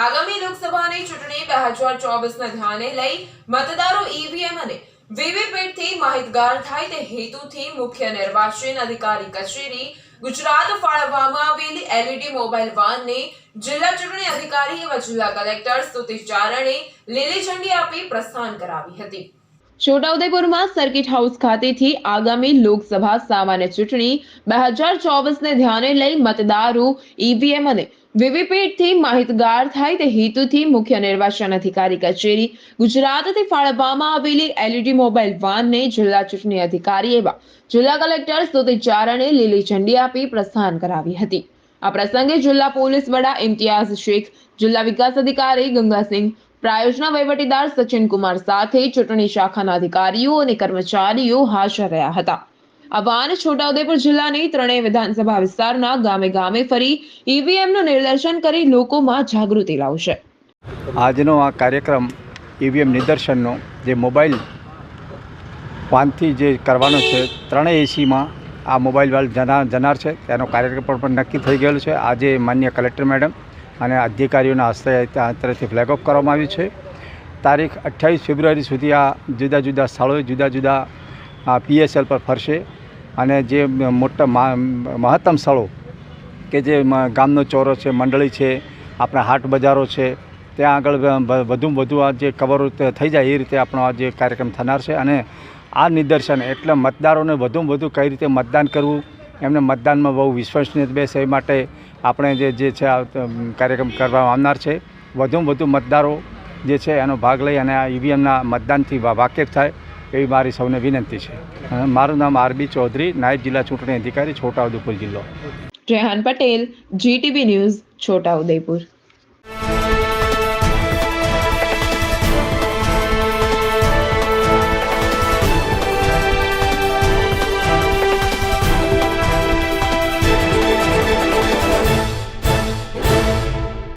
આગામી લોકસભાની ચૂંટણી બે હજાર ચોવીસને ધ્યાને લઈ મતદારો ઈવીએમ અને વીવીપેટથી માહિતગાર થાય તે હેતુથી મુખ્ય નિર્વાચન અધિકારી કચેરી ગુજરાત ફાળવવામાં આવેલી એલઈડી મોબાઈલ વાનને જિલ્લા ચૂંટણી અધિકારી એવા જિલ્લા કલેક્ટર સ્તુતિ ચારણે લીલી ઝંડી આપી પ્રસ્થાન કરાવી હતી. છોટાઉદેપુરમાં સર્કિટ હાઉસ ખાતેથી આગામી લોકસભા સામાન્ય ચૂંટણી બે હજાર ચોવીસને ધ્યાને લઈ મતદારો ઈવીએમ અને વીવીપેટથી માહિતગાર થાય તે હેતુથી મુખ્ય નિર્વાચન અધિકારી કચેરી ગુજરાતથી ફાળવવામાં આવેલી એલઈડી મોબાઈલ વાનને જિલ્લા ચૂંટણી અધિકારી એવા જિલ્લા કલેક્ટર સ્તુતિ ચારણે લીલી ઝંડી આપી પ્રસ્થાન કરાવી હતી. આ પ્રસંગે જિલ્લા પોલીસ વડા ઇમ્તિયાઝ શેખ, જિલ્લા વિકાસ અધિકારી ગંગાસિંહ, પ્રાયોજના વહીવટીદાર સચિન કુમાર સાથે ચૂંટણી શાખાના અધિકારીઓ અને કર્મચારીઓ હાજર રહ્યા હતા. આ વાન છોટાઉદેપુર જિલ્લાની ત્રણેય વિધાનસભા વિસ્તારના ગામે ગામે ફરી ઈવીએમનું નિદર્શન કરી લોકોમાં જાગૃતિ લાવશે. આજનો આ કાર્યક્રમ ઈવીએમ નિદર્શનનો જે મોબાઈલ વાનથી જે કરવાનો છે, ત્રણેય એસીમાં આ મોબાઈલ વાલ જનાર જનાર છે. તેનો કાર્યક્રમ પણ નક્કી થઈ ગયેલો છે. આજે માન્ય કલેક્ટર મેડમ અને અધિકારીઓના હસ્તે તરફથી ફ્લેગ ઓફ કરવામાં આવ્યું છે. તારીખ અઠ્યાવીસ ફેબ્રુઆરી સુધી આ જુદા જુદા સ્થળોએ જુદા જુદા પીએસએલ પર ફરશે. અને જે મોટા મહત્તમ સ્થળો કે જે ગામનો ચોરો છે, મંડળી છે, આપણા હાટ બજારો છે, ત્યાં આગળ વધુમાં વધુ આ જે કવર થઈ જાય એ રીતે આપણો આ જે કાર્યક્રમ થનાર છે અને આ નિદર્શન એટલે મતદારોને વધુમાં વધુ કઈ રીતે મતદાન કરવું, એમને મતદાનમાં બહુ વિશ્વસનીય બેસે એ માટે આપણે જે જે છે આ કાર્યક્રમ કરવામાં આવનાર છે. વધુમાં વધુ મતદારો જે છે એનો ભાગ લઈ અને આ ઈવીએમના મતદાનથી વાકેફ થાય. એવી મારી સૌને વિનંતી છે. મારું નામ આરબી ચૌધરી, નાયબ જિલ્લા ચૂંટણી અધિકારી, છોટાઉદેપુર જિલ્લો. Rehan Patel GTV news, Chhotaudepur.